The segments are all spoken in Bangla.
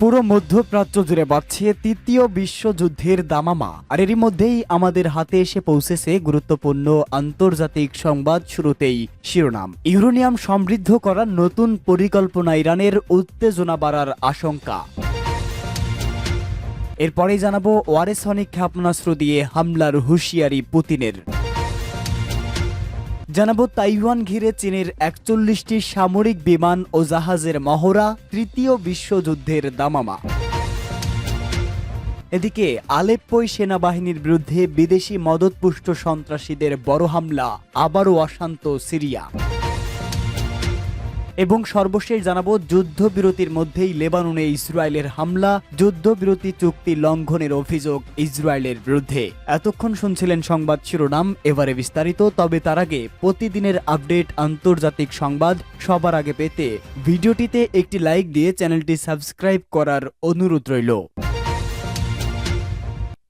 পুরো মধ্যপ্রাচ্য জুড়ে বাড়ছে তৃতীয় বিশ্বযুদ্ধের দামামা। আর এরই মধ্যেই আমাদের হাতে এসে পৌঁছেছে গুরুত্বপূর্ণ আন্তর্জাতিক সংবাদ শুরুতেই শিরোনাম। ইউরেনিয়াম সমৃদ্ধ করার নতুন পরিকল্পনা ইরানের উত্তেজনা বাড়ার আশঙ্কা। এরপরেই জানাব ওয়ারেসনিক ক্ষেপণাস্ত্র দিয়ে হামলার হুঁশিয়ারি পুতিনের। জানাব তাইওয়ান ঘিরে চীনের একচল্লিশটি সামরিক বিমান ও জাহাজের মহড়া, তৃতীয় বিশ্বযুদ্ধের দামামা। এদিকে আলেপ্পই সেনাবাহিনীর বিরুদ্ধে বিদেশি মদতপুষ্ট সন্ত্রাসীদের বড় হামলা, আবারও অশান্ত সিরিয়া। এবং সর্বশেষ জানাব, যুদ্ধবিরতির মধ্যেই লেবাননে ইসরায়েলের হামলা, যুদ্ধবিরতি চুক্তি লঙ্ঘনের অভিযোগ ইসরায়েলের বিরুদ্ধে। এতক্ষণ শুনছিলেন সংবাদ শিরোনাম, এবারে বিস্তারিত, তবে তার আগে প্রতিদিনের আপডেট আন্তর্জাতিক সংবাদ সবার আগে পেতে ভিডিওটিতে একটি লাইক দিয়ে চ্যানেলটি সাবস্ক্রাইব করার অনুরোধ রইল।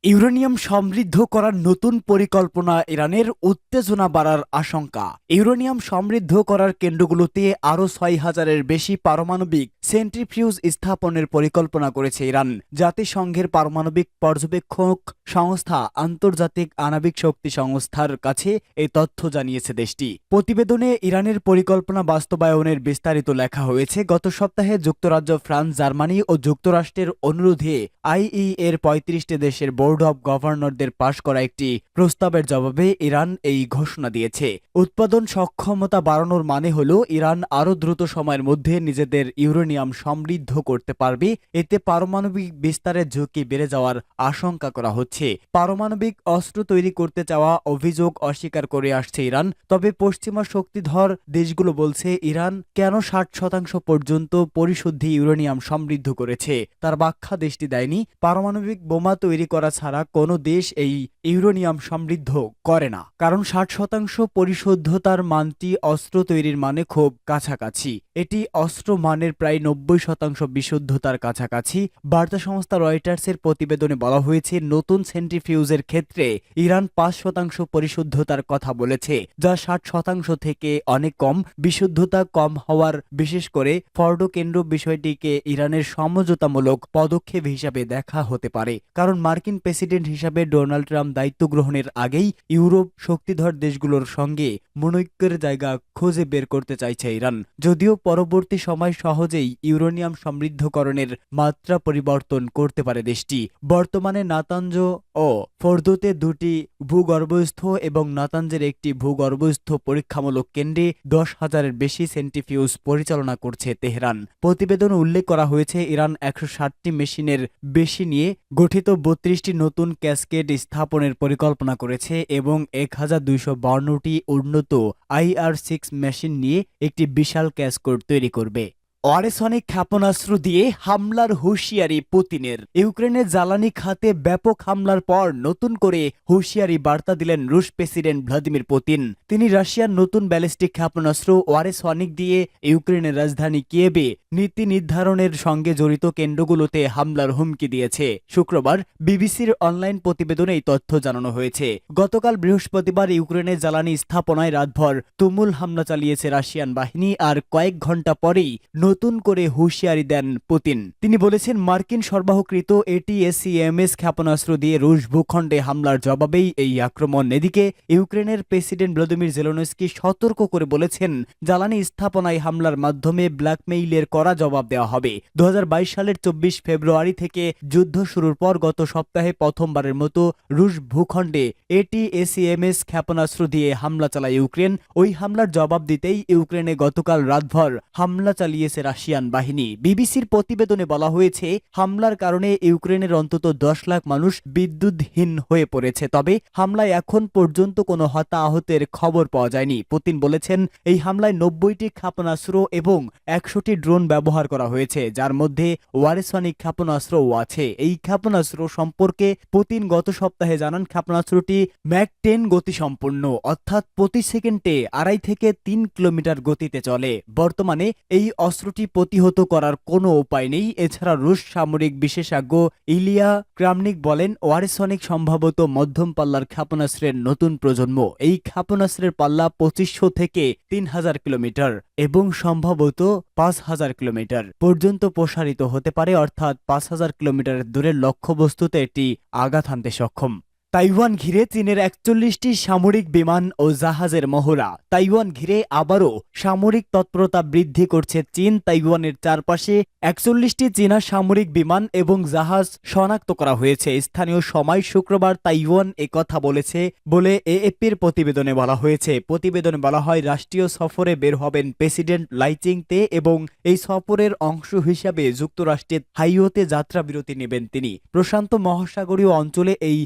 ইউরেনিয়াম সমৃদ্ধ করার নতুন পরিকল্পনা ইরানের উত্তেজনা বাড়ার আশঙ্কা। ইউরেনিয়াম সমৃদ্ধ করার কেন্দ্রগুলোতে আরও ছয় হাজারের বেশি পারমাণবিক সেন্ট্রিফিউজ স্থাপনের পরিকল্পনা করেছে ইরান। জাতিসংঘের পারমাণবিক পর্যবেক্ষক সংস্থা আন্তর্জাতিক আণবিক শক্তি সংস্থার কাছে এই তথ্য জানিয়েছে দেশটি। প্রতিবেদনে ইরানের পরিকল্পনা বাস্তবায়নের বিস্তারিত লেখা হয়েছে, গত সপ্তাহে যুক্তরাজ্য, ফ্রান্স, জার্মানি ও যুক্তরাষ্ট্রের অনুরোধে আইই এর পঁয়ত্রিশটি দেশের বোর্ড অব গভর্নরদের পাশ করা একটি প্রস্তাবের জবাবে ইরান এই ঘোষণা দিয়েছে। উৎপাদন সক্ষমতা বাড়ানোর মানে হল, ইরান আরও দ্রুত সময়ের মধ্যে নিজেদের ইউরেনিয়াম সমৃদ্ধ করতে পারবে, এতে পারমাণবিক বিস্তারের ঝুঁকি বেড়ে যাওয়ার আশঙ্কা করা হচ্ছে। পারমাণবিক অস্ত্র তৈরি করতে চাওয়া অভিযোগ অস্বীকার করে আসছে ইরান, তবে পশ্চিমা শক্তিধর দেশগুলো বলছে ইরান কেন ষাট শতাংশ পর্যন্ত পরিশুদ্ধি ইউরেনিয়াম সমৃদ্ধ করেছে, তার ব্যাখ্যা দেশটি দেয়নি। পারমাণবিক বোমা তৈরি করা ছাড়া কোনো দেশ এই ইউরেনিয়াম সমৃদ্ধ করে না। কারণ ষাট শতাংশ পরিশুদ্ধতার মানটি অস্ত্র তৈরির মানে খুব কাছাকাছি। এটি অস্ত্র মানের প্রায় নব্বই শতাংশ বিশুদ্ধতার কাছাকাছি। বার্তা সংস্থা রয়টার্সের প্রতিবেদনে বলা হয়েছে, নতুন সেন্ট্রিফিউজের ক্ষেত্রে ইরান পাঁচ শতাংশ পরিশুদ্ধতার কথা বলেছে, যা ষাট শতাংশ থেকে অনেক কম। বিশুদ্ধতা কম হওয়ার, বিশেষ করে ফর্ডো কেন্দ্র বিষয়টিকে ইরানের সমঝোতামূলক পদক্ষেপ হিসাবে দেখা হতে পারে। কারণ মার্কিন প্রেসিডেন্ট হিসাবে ডোনাল্ড ট্রাম্প দায়িত্ব গ্রহণের আগেই ইউরোপ শক্তিধর দেশগুলোর সঙ্গে মনৈক্যের জায়গা খুঁজে বের করতে চাইছে ইরান। যদিও পরবর্তী সময় সহজেই ইউরেনিয়াম সমৃদ্ধকরণের মাত্রা পরিবর্তন করতে পারে দেশটি। বর্তমানে নাতাঞ্জ ও ফোর্দোতে দুটি ভূগর্ভস্থ এবং নাতাঞ্জের একটি ভূগর্ভস্থ পরীক্ষামূলক কেন্দ্রে দশ হাজারের বেশি সেন্টিফিউজ পরিচালনা করছে তেহরান। প্রতিবেদন উল্লেখ করা হয়েছে, ইরান একশো ষাটটি মেশিনের বেশি নিয়ে গঠিত বত্রিশটি নতুন ক্যাসকেড স্থাপনের পরিকল্পনা করেছে এবং এক হাজার দুইশো বাউন্নটি উন্নত আইআর সিক্স মেশিন নিয়ে একটি বিশাল ক্যাসকোড তৈরি করবে। অরেসনিক ক্ষেপণাস্ত্র দিয়ে হামলার হুঁশিয়ারি পুতিনের। ইউক্রেনের জ্বালানি খাতে ব্যাপক হামলার পর নতুন করে হুঁশিয়ারি বার্তা দিলেন রুশ প্রেসিডেন্ট ভ্লাদিমির পুতিন। তিনি রাশিয়ার নতুন ব্যালিস্টিক ক্ষেপণাস্ত্র ওয়ারেসনিক দিয়ে ইউক্রেনের রাজধানী কিয়েবে নীতি নির্ধারণের সঙ্গে জড়িত কেন্দ্রগুলোতে হামলার হুমকি দিয়েছে। শুক্রবার বিবিসির অনলাইন প্রতিবেদনে এই তথ্য জানানো হয়েছে। গতকাল বৃহস্পতিবার ইউক্রেনের জ্বালানি স্থাপনায় রাতভর তুমুল হামলা চালিয়েছে রাশিয়ান বাহিনী আর কয়েক ঘণ্টা পরেই নতুন করে হুঁশিয়ারি দেন পুতিন। তিনি বলেছেন, মার্কিন সরবরাহকৃত এটিএসিএমএস ক্ষেপণাস্ত্র দিয়ে রুশ ভূখণ্ডে হামলার জবাবেই এই আক্রমণ। এদিকে, ইউক্রেনের প্রেসিডেন্ট ভ্লাদিমির জেলোনস্কি সতর্ক করে বলেছেন, জ্বালানি স্থাপনায় হামলার মাধ্যমে ব্ল্যাকমেইলের কড়া জবাব দেওয়া হবে। দু হাজার বাইশ সালের চব্বিশ ফেব্রুয়ারি থেকে যুদ্ধ শুরুর পর গত সপ্তাহে প্রথমবারের মতো রুশ ভূখণ্ডে এটিএসিএমএস ক্ষেপণাস্ত্র দিয়ে হামলা চালায় ইউক্রেন। ওই হামলার জবাব দিতেই ইউক্রেনে গতকাল রাতভর হামলা চালিয়েছে রাশিয়ান বাহিনী। বিবিসির প্রতিবেদনে বলা হয়েছে, হামলার কারণে ইউক্রেনের অন্তত দশ লাখ মানুষ বিদ্যুৎহীন হয়ে পড়েছে। তবে হামলায় এখন পর্যন্ত কোনো হতাহতের খবর পাওয়া যায়নি। পুতিন বলেছেন, এই হামলায় নব্বইটি ক্ষেপণাস্ত্র এবং একশোটি ড্রোন ব্যবহার করা হয়েছে, যার মধ্যে ওয়ারেসনিক ক্ষেপণাস্ত্রও আছে। এই ক্ষেপণাস্ত্র সম্পর্কে পুতিন গত সপ্তাহে জানান, ক্ষেপণাস্ত্রটি ম্যাক টেন গতিসম্পন্ন, অর্থাৎ প্রতি সেকেন্ডে আড়াই থেকে তিন কিলোমিটার গতিতে চলে। বর্তমানে এই অস্ত্রটি প্রতিহত করার কোনো উপায় নেই। এছাড়া রুশ সামরিক বিশেষজ্ঞ ইলিয়া ক্রামনিক বলেন, ওয়ারিসনিক সম্ভবত মধ্যম পাল্লার ক্ষেপণাস্ত্রের নতুন প্রজন্ম। এই ক্ষেপণাস্ত্রের পাল্লা পঁচিশশো থেকে তিন হাজার কিলোমিটার এবং সম্ভবত পাঁচ হাজার কিলোমিটার পর্যন্ত প্রসারিত হতে পারে, অর্থাৎ পাঁচ হাজার কিলোমিটার দূরের লক্ষ্যবস্তুতে এটি আঘাত আনতে সক্ষম। তাইওয়ান ঘিরে চীনের একচল্লিশটি সামরিক বিমান ও জাহাজের মহড়া। তাইওয়ান ঘিরে আবারও সামরিক তৎপরতা বৃদ্ধি করছে চীন। তাইওয়ানের চারপাশে একচল্লিশটি চীনা সামরিক বিমান এবং জাহাজ শনাক্ত করা হয়েছে। স্থানীয় সময় শুক্রবার তাইওয়ান কথা বলেছে বলে এএপির প্রতিবেদনে বলা হয়েছে। প্রতিবেদনে বলা হয়, রাষ্ট্রীয় সফরে বের হবেন প্রেসিডেন্ট লাইচিংতে এবং এই সফরের অংশ হিসাবে যুক্তরাষ্ট্রের হাইওতে যাত্রা বিরতি নেবেন তিনি। প্রশান্ত মহাসাগরীয় অঞ্চলে এই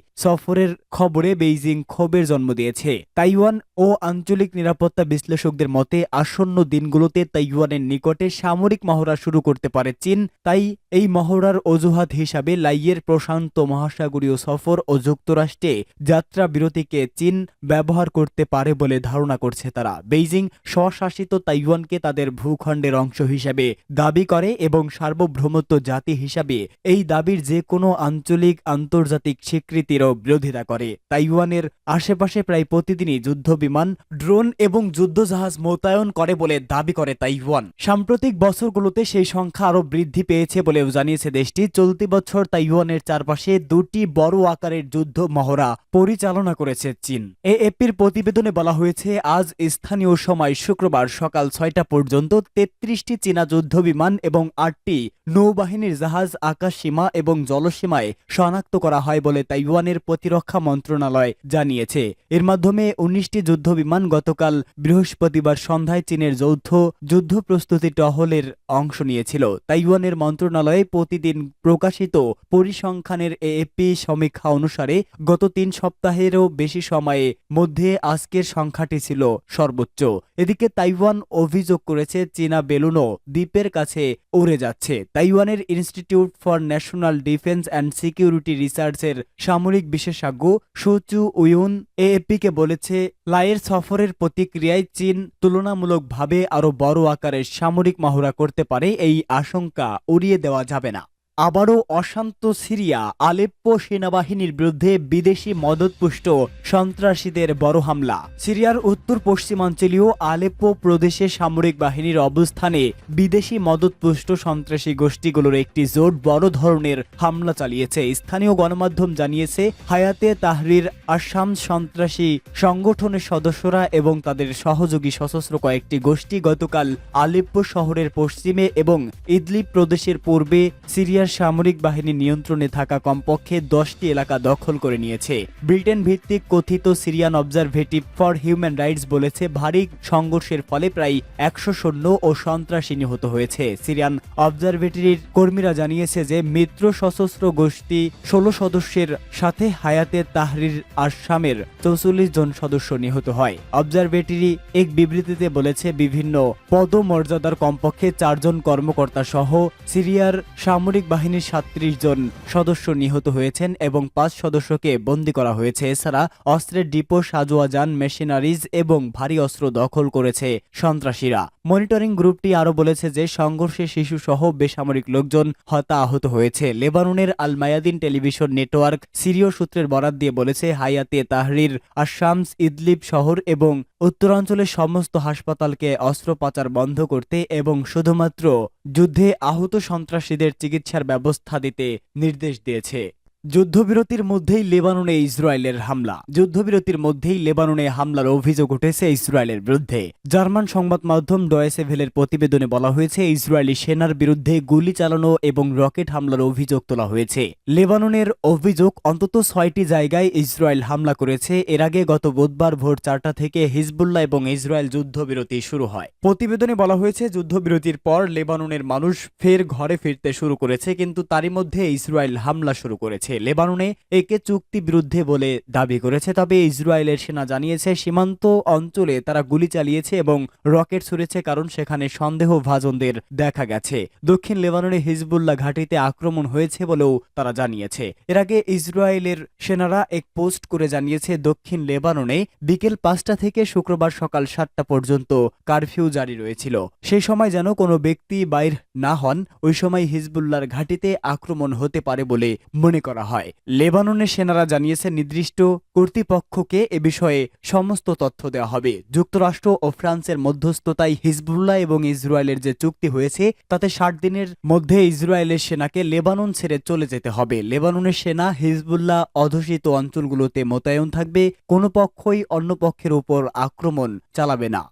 সফরের খবরে বেইজিং ক্ষোভের জন্ম দিয়েছে। তাইওয়ান ও আঞ্চলিক নিরাপত্তা বিশ্লেষকদের মতে, আসন্ন দিনগুলোতে তাইওয়ানের নিকটে সামরিক মহড়া শুরু করতে পারে চীন। তাই এই মহড়ার অজুহাত হিসাবে লাইয়ের প্রশান্ত মহাসাগরীয় সফর ও যুক্তরাষ্ট্রে যাত্রা বিরতিকে চীন ব্যবহার করতে পারে বলে ধারণা করছে তারা। বেইজিং স্বশাসিত তাইওয়ানকে তাদের ভূখণ্ডের অংশ হিসাবে দাবি করে এবং সার্বভৌমত্ব জাতি হিসাবে এই দাবির যে কোনো আঞ্চলিক আন্তর্জাতিক স্বীকৃতিরও বিরোধিতা করে। তাইওয়ানের আশেপাশে প্রায় প্রতিদিনই যুদ্ধ বিমান ড্রোন এবং যুদ্ধজাহাজ মোতায়েন করে বলে দাবি করে তাইওয়ান। সাম্প্রতিক বছরগুলোতে সেই সংখ্যা আরও বৃদ্ধি পেয়েছে বলেও জানিয়েছে দেশটি। চলতি বছর তাইওয়ানের চারপাশে দুটি বড় আকারের যুদ্ধ মহড়া পরিচালনা করেছে চীন। এএপির প্রতিবেদনে বলা হয়েছে, আজ স্থানীয় সময় শুক্রবার সকাল ছয়টা পর্যন্ত তেত্রিশটি চীনা যুদ্ধ বিমান এবং আটটি নৌবাহিনীর জাহাজ আকাশ সীমা এবং জলসীমায় শনাক্ত করা হয় বলে তাইওয়ানের প্রতিরক্ষা মন্ত্রণালয় জানিয়েছে। এর মাধ্যমে উনিশটি যুদ্ধ বিমান গতকাল বৃহস্পতিবার সন্ধ্যায় চীনের যৌথ যুদ্ধ প্রস্তুতি টহলের অংশ নিয়েছিল। তাইওয়ানের মন্ত্রণালয়ে প্রতিদিন প্রকাশিত পরিসংখ্যানের এএপি সমীক্ষা অনুসারে গত তিন সপ্তাহেরও বেশি সময়ে মধ্যে আজকের সংখ্যাটি ছিল সর্বোচ্চ। এদিকে তাইওয়ান অভিযোগ করেছে, চীনা বেলুনও দ্বীপের কাছে উড়ে যাচ্ছে। তাইওয়ানের institute for national defence and security রিসার্চের সামরিক বিশেষজ্ঞ সুচু উইউন এএপিকে বলেছে, লায়ের সফরের প্রতিক্রিয়ায় চীন তুলনামূলকভাবে আরও বড় আকারের সামরিক মহড়া করতে পারে, এই আশঙ্কা উড়িয়ে দেওয়া যাবে না। আবারও অশান্ত সিরিয়া, আলেপ্পো সেনাবাহিনীর বিরুদ্ধে বিদেশি মদতপুষ্ট সন্ত্রাসীদের বড় হামলা। সিরিয়ার উত্তর পশ্চিমাঞ্চলীয় আলেপ্পো প্রদেশে সামরিক বাহিনীর অবস্থানে বিদেশি মদতপুষ্ট সন্ত্রাসী গোষ্ঠীগুলোর একটি জোট বড় ধরনের হামলা চালিয়েছে। স্থানীয় গণমাধ্যম জানিয়েছে, হায়াতে তাহরির আসাম সন্ত্রাসী সংগঠনের সদস্যরা এবং তাদের সহযোগী সশস্ত্র কয়েকটি গোষ্ঠী গতকাল আলেপ্পো শহরের পশ্চিমে এবং ইদলিব প্রদেশের পূর্বে সিরিয়ার সামরিক বাহিনী নিয়ন্ত্রণে থাকা কমপক্ষে দশটি এলাকা দখল করে নিয়েছে। ব্রিটেন ভিত্তিক কথিত Syrian observatory for human rights বলেছে, ভারী সংঘর্ষের ফলে প্রায় একশো সৈন্য ও সন্ত্রাসী নিহত হয়েছে। সিরিয়ান অবজারভেটরির কর্মীরা জানিয়েছে যে, মিত্র সশস্ত্র গোষ্ঠী ষোলো সদস্যের সাথে হায়াতে তাহরির আসামের চৌচল্লিশ জন সদস্য নিহত হয়। অবজারভেটরি এক বিবৃতিতে বলেছে, বিভিন্ন পদমর্যাদার কমপক্ষে চারজন কর্মকর্তা সহ সিরিয়ার সামরিক বাহিনীর সাত্রিশ জন সদস্য নিহত হয়েছেন এবং পাঁচ সদস্যকে বন্দী করা হয়েছে। এছাড়া অস্ত্রের ডিপো সাজোয়া যান মেশিনারিজ এবং ভারী অস্ত্র দখল করেছে সন্ত্রাসীরা। মনিটরিং গ্রুপটি আরও বলেছে যে, সংঘর্ষে শিশু সহ বেসামরিক লোকজন হতা আহত হয়েছে। লেবাননের আল মায়াদিন টেলিভিশন নেটওয়ার্ক সিরিয় সূত্রের বরাত দিয়ে বলেছে, হায়াতে তাহরির আসামস ইদলিব শহর এবং উত্তরাঞ্চলের সমস্ত হাসপাতালকে অস্ত্র পাচার বন্ধ করতে এবং শুধুমাত্র যুদ্ধে আহত সন্ত্রাসীদের চিকিৎসার ব্যবস্থা দিতে নির্দেশ দিয়েছে। যুদ্ধবিরতির মধ্যেই লেবাননে ইসরায়েলের হামলা। যুদ্ধবিরতির মধ্যেই লেবাননে হামলার অভিযোগ উঠেছে ইসরায়েলের বিরুদ্ধে। জার্মান সংবাদ মাধ্যম ডয়েসেভেলের প্রতিবেদনে বলা হয়েছে, ইসরায়েলি সেনার বিরুদ্ধে গুলি চালানো এবং রকেট হামলার অভিযোগ তোলা হয়েছে। লেবাননের অভিযোগ, অন্তত ছয়টি জায়গায় ইসরায়েল হামলা করেছে। এর আগে গত বুধবার ভোর চারটা থেকে হিজবুল্লাহ এবং ইসরায়েল যুদ্ধবিরতি শুরু হয়। প্রতিবেদনে বলা হয়েছে, যুদ্ধবিরতির পর লেবাননের মানুষ ফের ঘরে ফিরতে শুরু করেছে, কিন্তু তারই মধ্যে ইসরায়েল হামলা শুরু করেছে। হয়েছে লেবাননে, একে চুক্তি বিরুদ্ধে বলে দাবি করেছে। তবে ইসরায়েলের সেনা জানিয়েছে, সীমান্ত অঞ্চলে তারা গুলি চালিয়েছে এবং রকেট ছুড়েছে কারণ সেখানে সন্দেহ ভাজনদের দেখা গেছে। দক্ষিণ লেবাননে হিজবুল্লাহ ঘাঁটিতে আক্রমণ হয়েছে বলেও তারা জানিয়েছে। এর আগে ইসরায়েলের সেনারা এক পোস্ট করে জানিয়েছে, দক্ষিণ লেবাননে বিকেল পাঁচটা থেকে শুক্রবার সকাল সাতটা পর্যন্ত কারফিউ জারি রয়েছিল। সেই সময় যেন কোনো ব্যক্তি বাইর না হন, ওই সময় হিজবুল্লাহর ঘাঁটিতে আক্রমণ হতে পারে বলে মনে করা হয়। লেবাননের সেনারা জানিয়েছে, নির্দিষ্ট কর্তৃপক্ষকে এ বিষয়ে সমস্ত তথ্য দেওয়া হবে। যুক্তরাষ্ট্র ও ফ্রান্সের মধ্যস্থতায় হিজবুল্লাহ এবং ইসরায়েলের যে চুক্তি হয়েছে, তাতে ষাট দিনের মধ্যে ইসরায়েলের সেনাকে লেবানন ছেড়ে চলে যেতে হবে। লেবাননের সেনা, হিজবুল্লাহ অধ্যুষিত অঞ্চলগুলোতে মোতায়েন থাকবে, কোনো পক্ষই অন্য পক্ষের উপর আক্রমণ চালাবে না।